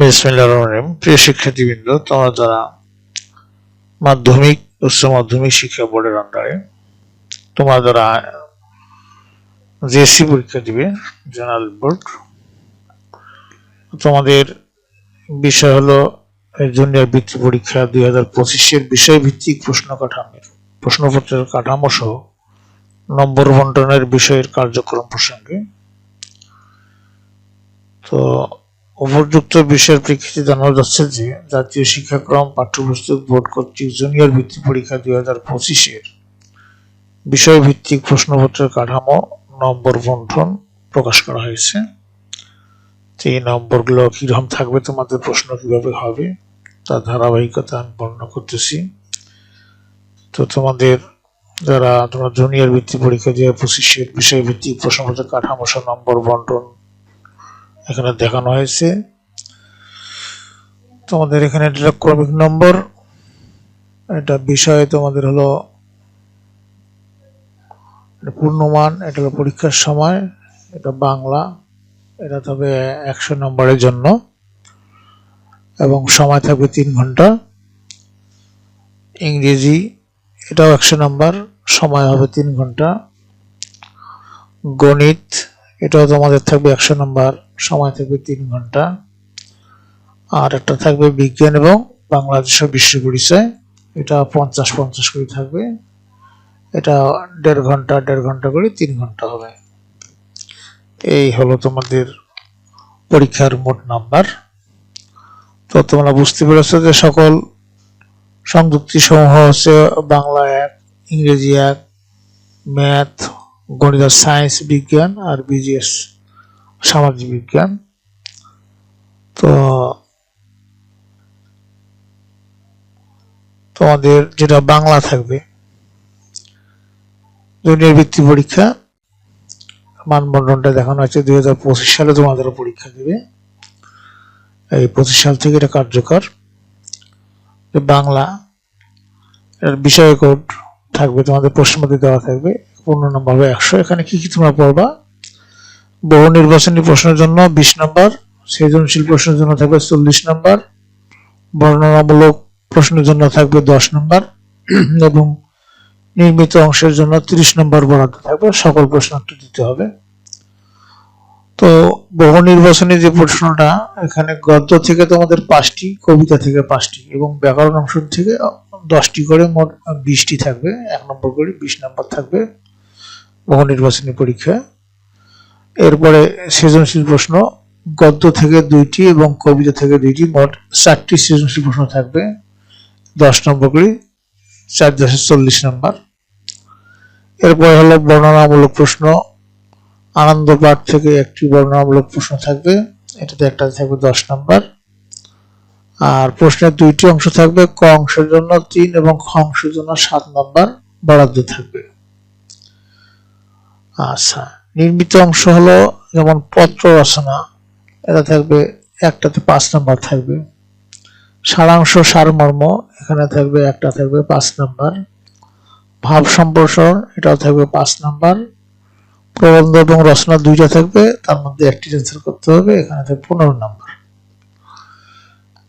বিসমিল্লাহ রহিম। প্রিয় শিক্ষার্থীবৃন্দ, তোমরা যারা মাধ্যমিক, উচ্চ মাধ্যমিক শিক্ষা বোর্ডের আন্ডারে তোমরা যারা জেএসসি পরীক্ষা দিবে জেনারেল বোর্ড তোমাদের বিষয় হলো জুনিয়র বৃত্তি পরীক্ষা দুই হাজার পঁচিশের বিষয় ভিত্তিক প্রশ্ন কাঠামোর প্রশ্নপত্রের কাঠামো সহ নম্বর বন্টনের বিষয়ের কার্যক্রম প্রসঙ্গে। তো উপযুক্ত বিষয়ের প্রেক্ষিতে জানানো যাচ্ছে যে জাতীয় শিক্ষাক্রম পাঠ্যপুস্তক বোর্ড কর্তৃক জুনিয়র ভিত্তি পরীক্ষা দুই হাজার পঁচিশের বিষয়ভিত্তিক প্রশ্নপত্রের কাঠামো নম্বর বন্টন প্রকাশ করা হয়েছে। তো এই নম্বরগুলো কীরকম থাকবে, তোমাদের প্রশ্ন কীভাবে হবে তার ধারাবাহিকতা আমি বর্ণনা করতেছি। তো তোমাদের যারা তোমরা জুনিয়র ভিত্তি পরীক্ষা দুই হাজার পঁচিশের বিষয়ভিত্তিক প্রশ্নপত্রের কাঠামো নম্বর বন্টন এখানে দেখানো হয়েছে। তোমাদের এখানে এটা ক্রমিক নম্বর। এটা বিষয় তোমাদের হলো পূর্ণমান, এটা হলো পরীক্ষার সময়, এটা বাংলা, এটা তবে একশো নম্বরের জন্য। এবং সময় থাকবে তিন ঘণ্টা। ইংরেজি, এটাও একশো নম্বর, সময় হবে তিন ঘণ্টা। গণিত, এটাও তোমাদের থাকবে একশো নম্বর। সময় থাকবে তিন ঘণ্টা। আর একটা থাকবে বিজ্ঞান এবং বাংলাদেশের বিশ্ব পরিচয়। এটা পঞ্চাশ পঞ্চাশ করে থাকবে। এটা দেড় ঘণ্টা দেড় ঘণ্টা করে তিন ঘণ্টা হবে। এই হলো তোমাদের পরীক্ষার মোট নাম্বার। তো তোমরা বুঝতে পেরেছ যে সকল সংযুক্তি সমূহ হচ্ছে বাংলা এক, ইংরেজি এক, ম্যাথ, গণিত সায়েন্স, বিজ্ঞান আর বিজিএস। সামাজিক বিজ্ঞান। তো তোমাদের যেটা বাংলা থাকবে জুনিয়র ভিত্তি পরীক্ষা। মানবন্ধনটা দেখানো হয়েছে দুই হাজার পঁচিশ সালে, তোমাদের পরীক্ষা দেবে। এই পঁচিশ সাল থেকে এটা কার্যকর। যে বাংলা এর বিষয় কোড থাকবে, তোমাদের প্রশ্নপত্র দেওয়া থাকবে। পূর্ণ নম্বর হবে একশো। এখানে কি কি তোমরা পড়বা? বহু নির্বাচনী প্রশ্নের জন্য বিশ নম্বর, সৃজনশীল প্রশ্নের জন্য থাকবে চল্লিশ নম্বর, বর্ণনামূলক প্রশ্নের জন্য থাকবে দশ নম্বর এবং নির্মিত অংশের জন্য তিরিশ নম্বর বরাদ্দ থাকবে। সকল প্রশ্ন দিতে হবে। তো বহু নির্বাচনী যে প্রশ্নটা, এখানে গদ্য থেকে তোমাদের পাঁচটি, কবিতা থেকে পাঁচটি এবং ব্যাকরণ অংশ থেকে দশটি করে মোট বিশটি থাকবে। এক নম্বর করে বিশ নম্বর থাকবে বহু নির্বাচনী পরীক্ষা এরপরে সৃজনশীল প্রশ্ন, গদ্য থেকে দুইটি এবং কবিতা থেকে দুইটি, মোট চারটি সৃজনশীল প্রশ্ন থাকবে। দশ নম্বর করে চার দশে চল্লিশ নম্বর। এরপরে হলো বর্ণনামূলক প্রশ্ন, আনন্দ পাঠ থেকে একটি বর্ণনামূলক প্রশ্ন থাকবে, এটাতে একটা থাকবে দশ নম্বর। আর প্রশ্নের দুইটি অংশ থাকবে, ক অংশের জন্য তিন এবং খ অংশের জন্য সাত নম্বর বরাদ্দ থাকবে। আচ্ছা নির্মিত অংশ হলো যেমন পত্র রচনা, এটা থাকবে একটাতে পাঁচ নাম্বার থাকবে। সারাংশ সারমর্ম, এখানে থাকবে একটা থাকবে পাঁচ নাম্বার। ভাব সম্প্রসারণ, এটাও থাকবে পাঁচ নাম্বার। প্রবন্ধ এবং রচনা দুইটা থাকবে, তার মধ্যে একটি অ্যান্সার করতে হবে, এখানে থাকবে পনেরো নাম্বার।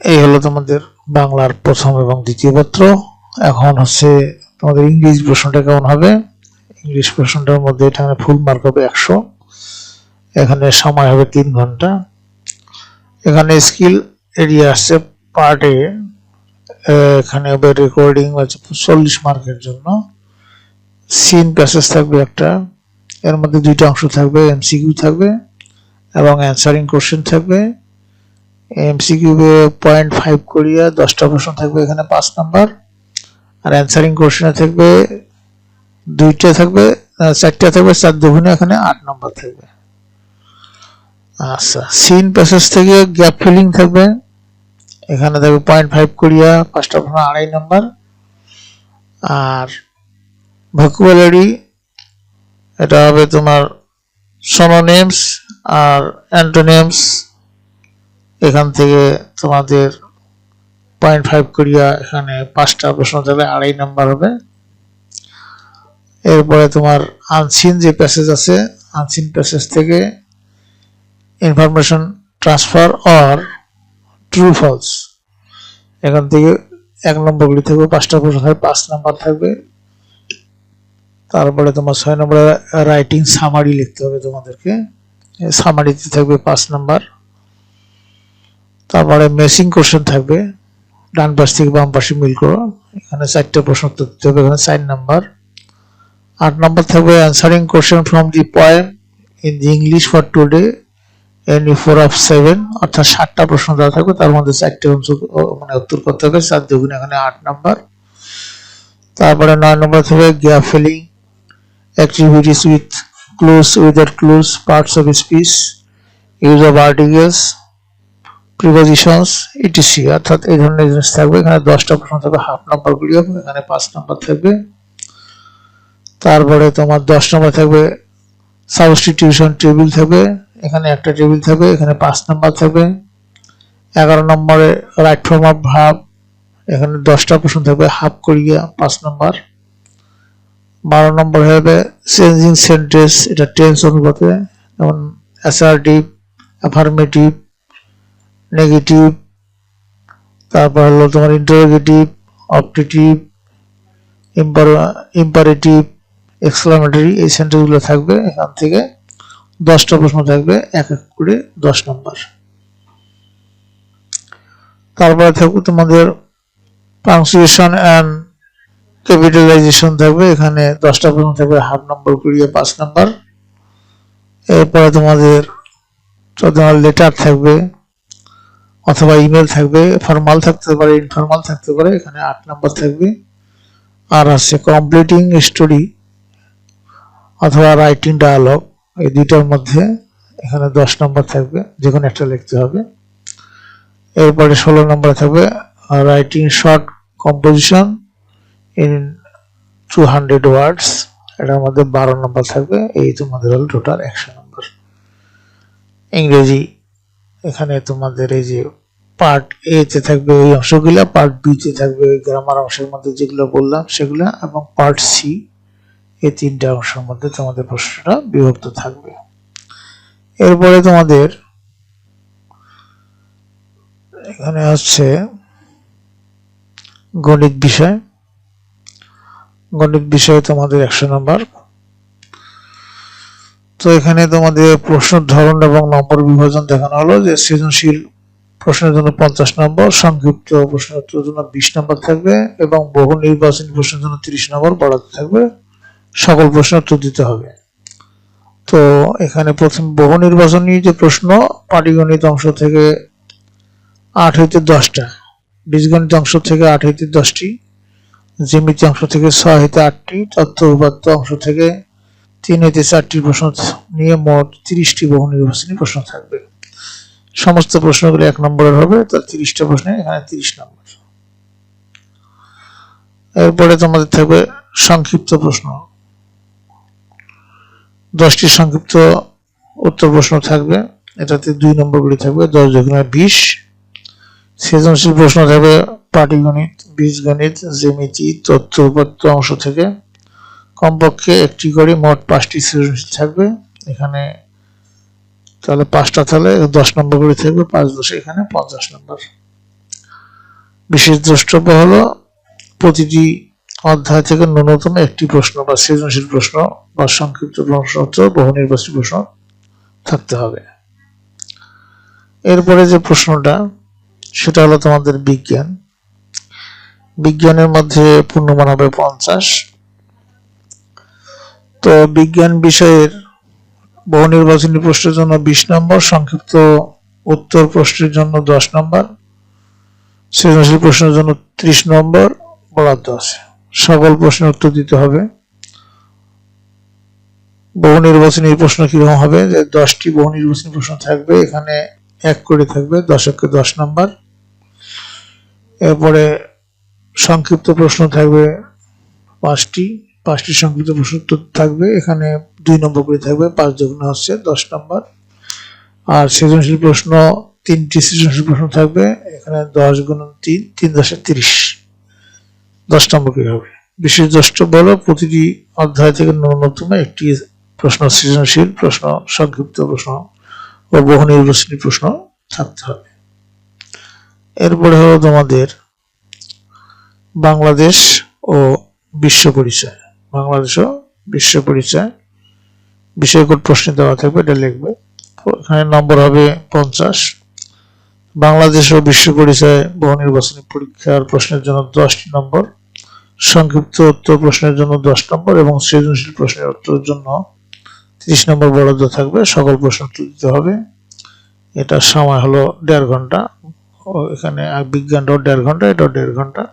এই হলো তোমাদের বাংলার প্রথম এবং দ্বিতীয় পত্র। এখন হচ্ছে তোমাদের ইংরেজি প্রশ্নটা কেমন হবে? ইংলিশ প্রশ্নটার মধ্যে এখানে ফুল মার্ক হবে একশো। এখানে সময় হবে তিন ঘণ্টা। এখানে স্কিল এরিয়া আসছে পার্ট এখানে হবে রেকর্ডিং আছে চল্লিশ মার্কের জন্য। সিন প্যাসেজ থাকবে একটা, এর মধ্যে দুইটা অংশ থাকবে এমসিকিউ থাকবে এবং অ্যান্সারিং কোশ্চেন থাকবে। এমসিকিউ পয়েন্ট ফাইভ করিয়া দশটা প্রশ্ন থাকবে এখানে পাঁচ নাম্বার আর অ্যান্সারিং কোশ্চেনে থাকবে দুইটা থাকবে চারটা থাকবে, চার দুগুণে এখানে আট নম্বর থাকবে। আচ্ছা সিন প্যাসেজ থেকে গ্যাপ ফিলিং থাকবে। এখানে থাকবে পয়েন্ট ফাইভ করিয়া, পাঁচটা প্রশ্ন আড়াই নম্বর। আর ভোকুলারি এটা হবে তোমার সোনোনেমস আর অ্যান্টোনেমস এখান থেকে তোমাদের পয়েন্ট ফাইভ করিয়া এখানে পাঁচটা প্রশ্ন থাকবে আড়াই নাম্বার হবে। এরপরে তোমার আনসিন যে প্যাসেজ আছে আনসিন প্যাসেজ থেকে information transfer or true false এখান থেকে এক নম্বরগুলি থাকবে, পাঁচটা প্রশ্ন থাকবে, পাঁচ নাম্বার থাকবে। তারপরে তোমার ছয় নম্বরে রাইটিং সামারি লিখতে হবে তোমাদেরকে। সামারিতে থাকবে পাঁচ নাম্বার। তারপরে মেসিং কোশ্চেন থাকবে। ডান পাশ থেকে বাম পাশে মিল করো। এখানে চারটে প্রশ্ন উত্তর দিতে হবে, এখানে চার নাম্বার। আট নম্বর থাকবে answering question from the poem in the English for today any four of seven অর্থাৎ ষাটটা প্রশ্ন দেওয়া থাকবে, তার মধ্যে চারটে অংশ মানে উত্তর করতে হবে চার দুগুণ এখানে আট নাম্বার। তারপরে নয় নম্বর থাকবে gap filling activities with clues without clues parts of speech, use of articles prepositions etc অর্থাৎ এই ধরনের জিনিস থাকবে, এখানে দশটা প্রশ্ন থাকবে, হাফ নাম্বার গুলি হবে, এখানে পাঁচ নাম্বার থাকবে। তারপরে তোমার দশ নম্বর থাকবে সাবস্টিটিউশন টেবিল থাকবে, এখানে একটা টেবিল থাকবে, এখানে পাঁচ নাম্বার থাকবে। এগারো নম্বরে রাইট ফর্ম অফ ভাব এখানে দশটা প্রশ্ন থাকবে হাফ করিয়া পাঁচ নম্বর। বারো নম্বর হবে চেঞ্জিং সেন্টেন্স এটা টেন্স অনুপাতে, যেমন অ্যাসার্টিভ অ্যাফার্মেটিভ নেগেটিভ তারপর হলো তোমার ইন্টারোগেটিভ অপটেটিভ ইম্পারেটিভ এক্সক্লামেটরি এই সেন্টেন্সগুলো থাকবে এখান থেকে। দশটা প্রশ্ন থাকবে, এক এক করে দশ নম্বর। তারপরে থাকবে তোমাদের পাংচুয়েশন অ্যান্ড ক্যাপিটালাইজেশন থাকবে, এখানে দশটা প্রশ্ন থাকবে হাফ নম্বর কুড়িয়ে পাঁচ নম্বর এরপরে তোমাদের তোমার লেটার থাকবে, অথবা ইমেল থাকবে ফর্মাল থাকতে পারে ইনফর্মাল থাকতে পারে, এখানে আট নম্বর থাকবে। আর আছে কমপ্লিটিং স্টোরি অথবা রাইটিং ডায়ালগ এই দুইটার মধ্যে এখানে দশ নম্বর থাকবে যে কোনো একটা লিখতে হবে। এরপরে ষোলো নম্বর থাকবে writing short composition in two hundred words এটার মধ্যে বারো নম্বর থাকবে, এই তোমাদের হলো টোটাল একশো নম্বর ইংরেজি, এখানে তোমাদের এই যে পার্ট এ তে থাকবে ওই অংশগুলো পার্ট বি তে থাকবে গ্রামার অংশের মধ্যে যেগুলো বললাম, সেগুলো, এবং পার্ট সি এই তিনটা অংশের মধ্যে তোমাদের প্রশ্নটা বিভক্ত থাকবে। এরপরে তোমাদের এখানে হচ্ছে গণিত বিষয়। গণিত বিষয়ে তোমাদের একশো নম্বর। তো এখানে তোমাদের প্রশ্নের ধরন এবং নম্বর বিভাজন দেখানো হলো যে সৃজনশীল প্রশ্নের জন্য পঞ্চাশ নম্বর, সংক্ষিপ্ত প্রশ্নের জন্য বিশ নম্বর থাকবে এবং বহু নির্বাচনী প্রশ্নের জন্য তিরিশ নম্বর বরাদ্দ থাকবে। সকল প্রশ্নের উত্তর দিতে হবে। তো এখানে প্রথম বহু নির্বাচনী যে প্রশ্ন, পাটিগণিত অংশ থেকে আট হইতে দশটা, বীজগণিত অংশ থেকে আট হইতে দশটি, জ্যামিতি অংশ থেকে ছয় হইতে আটটি তথ্য উপাত্ত অংশ থেকে তিন হইতে চারটি প্রশ্ন নিয়ে মোট তিরিশটি বহু নির্বাচনী প্রশ্ন থাকবে। সমস্ত প্রশ্নগুলো এক নম্বরের হবে তার তিরিশটা প্রশ্নে এখানে তিরিশ নম্বর। এরপরে তোমাদের থাকবে সংক্ষিপ্ত প্রশ্ন। দশটি সংক্ষিপ্ত উত্তর প্রশ্ন থাকবে। এটাতে দুই নম্বরগুলি থাকবে, দশ দুগুণে বিশ। সৃজনশীল প্রশ্ন থাকবে পাটিগণিত বীজগণিত জ্যামিতি, তথ্য উপাত্ত অংশ থেকে। কমপক্ষে একটি করে মোট পাঁচটি সৃজনশীল থাকবে। এখানে তাহলে পাঁচটা তাহলে দশ নম্বর করে থাকবে, পাঁচ দশে, এখানে পঞ্চাশ নম্বর। বিশেষ দ্রষ্টব্য হলো, প্রতিটি অধ্যায় থেকে ন্যূনতম একটি প্রশ্ন বা সৃজনশীল প্রশ্ন বা সংক্ষিপ্ত প্রশ্ন বহু নির্বাচনী প্রশ্ন থাকতে হবে। এরপরে যে প্রশ্নটা, সেটা হলো তোমাদের বিজ্ঞান। বিজ্ঞানের মধ্যে পূর্ণমান হবে পঞ্চাশ। তো বিজ্ঞান বিষয়ের বহু নির্বাচনী প্রশ্নের জন্য বিশ নম্বর, সংক্ষিপ্ত উত্তর প্রশ্নের জন্য দশ নম্বর, সৃজনশীল প্রশ্নের জন্য ত্রিশ নম্বর, বরাদ্দ আছে। সকল প্রশ্নের উত্তর দিতে হবে। বহু নির্বাচনী প্রশ্ন কীরকম হবে? যে দশটি বহু নির্বাচনী প্রশ্ন থাকবে, এখানে এক করে থাকবে দশককে দশ নম্বর। এরপরে সংক্ষিপ্ত প্রশ্ন থাকবে পাঁচটি। পাঁচটি সংক্ষিপ্ত প্রশ্ন থাকবে, এখানে দুই নম্বর করে থাকবে, পাঁচ দুগুণ হচ্ছে, দশ নম্বর। আর সৃজনশীল প্রশ্ন, তিনটি সৃজনশীল প্রশ্ন থাকবে, এখানে দশ গুণ তিন তিন দশে তিরিশ। দশ নম্বর করে হবে? বিশেষ দ্রষ্টব্য হলো প্রতিটি অধ্যায় থেকে ন্যূনতম একটি প্রশ্ন, সৃজনশীল প্রশ্ন, সংক্ষিপ্ত প্রশ্ন ও বহু নির্বাচনী প্রশ্ন থাকতে হবে। এরপরে হলো তোমাদের বাংলাদেশ ও বিশ্ব পরিচয়। বাংলাদেশ ও বিশ্ব পরিচয় বিষয়কোড প্রশ্ন দেওয়া থাকবে এটা লিখবে। এখানে নম্বর হবে পঞ্চাশ। বাংলাদেশ ও বিশ্ব পরিচয় বহু নির্বাচনী পরীক্ষার প্রশ্নের জন্য দশটি নম্বর। সংক্ষিপ্ত উত্তর প্রশ্নের জন্য দশ নম্বর এবং সৃজনশীল প্রশ্নের উত্তরের জন্য তিরিশ নম্বর বরাদ্দ থাকবে। সকল প্রশ্ন উত্তর দিতে হবে। এটার সময় হলো দেড় ঘণ্টা। এখানে বিজ্ঞানটাও দেড় ঘণ্টা এটাও দেড় ঘণ্টা।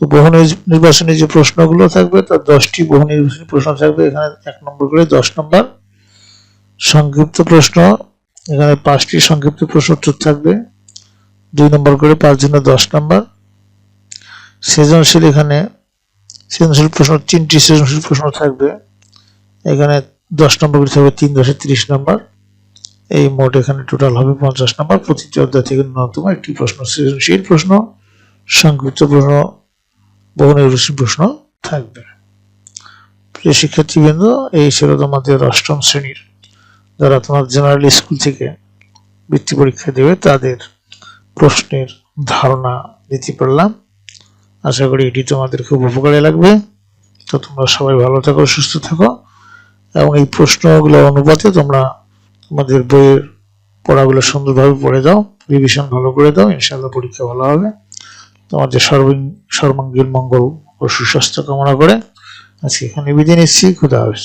তো বহু নির- নির্বাচনী যে প্রশ্নগুলো থাকবে, তার দশটি বহু নির্বাচনী প্রশ্ন থাকবে। এখানে এক নম্বর করে দশ নম্বর। সংক্ষিপ্ত প্রশ্ন, এখানে পাঁচটি সংক্ষিপ্ত প্রশ্ন উত্তর থাকবে। দুই নম্বর করে পাঁচ জন্য দশ নম্বর। সৃজনশীল এখানে, সৃজনশীল প্রশ্ন, তিনটি সৃজনশীল প্রশ্ন থাকবে। এখানে দশ নম্বর থাকবে, তিন দশে তিরিশ নম্বর। এই মোট এখানে টোটাল হবে পঞ্চাশ নম্বর। প্রতিটি অধ্যায় থেকে ন্যূনতম একটি প্রশ্ন, সৃজনশীল প্রশ্ন, সংক্ষিপ্ত প্রশ্ন, বহু নির্বাচনী প্রশ্ন থাকবে। প্রিয় শিক্ষার্থীবৃন্দ, এই ছিল তোমাদের অষ্টম শ্রেণির। যারা তোমার জেনারেল স্কুল থেকে বৃত্তি পরীক্ষা দেবে, তাদের প্রশ্নের ধারণা দিতে পারলাম। আশা করি এটি তোমাদের খুব উপকারে লাগবে। তো তোমরা সবাই ভালো থাকো, সুস্থ থাকো। এবং এই প্রশ্নগুলো অনুপাতে তোমরা তোমাদের বইয়ের পড়াগুলো সুন্দরভাবে পড়ে দাও রিভিশন ভালো করে দাও, ইনশাআল্লাহ পরীক্ষা ভালো হবে। তোমাদের সর্ব, সর্বাঙ্গীন মঙ্গল ও সুস্বাস্থ্য কামনা করে আজকে এখানে বিদায় নিচ্ছি, খুদা হাফেজ।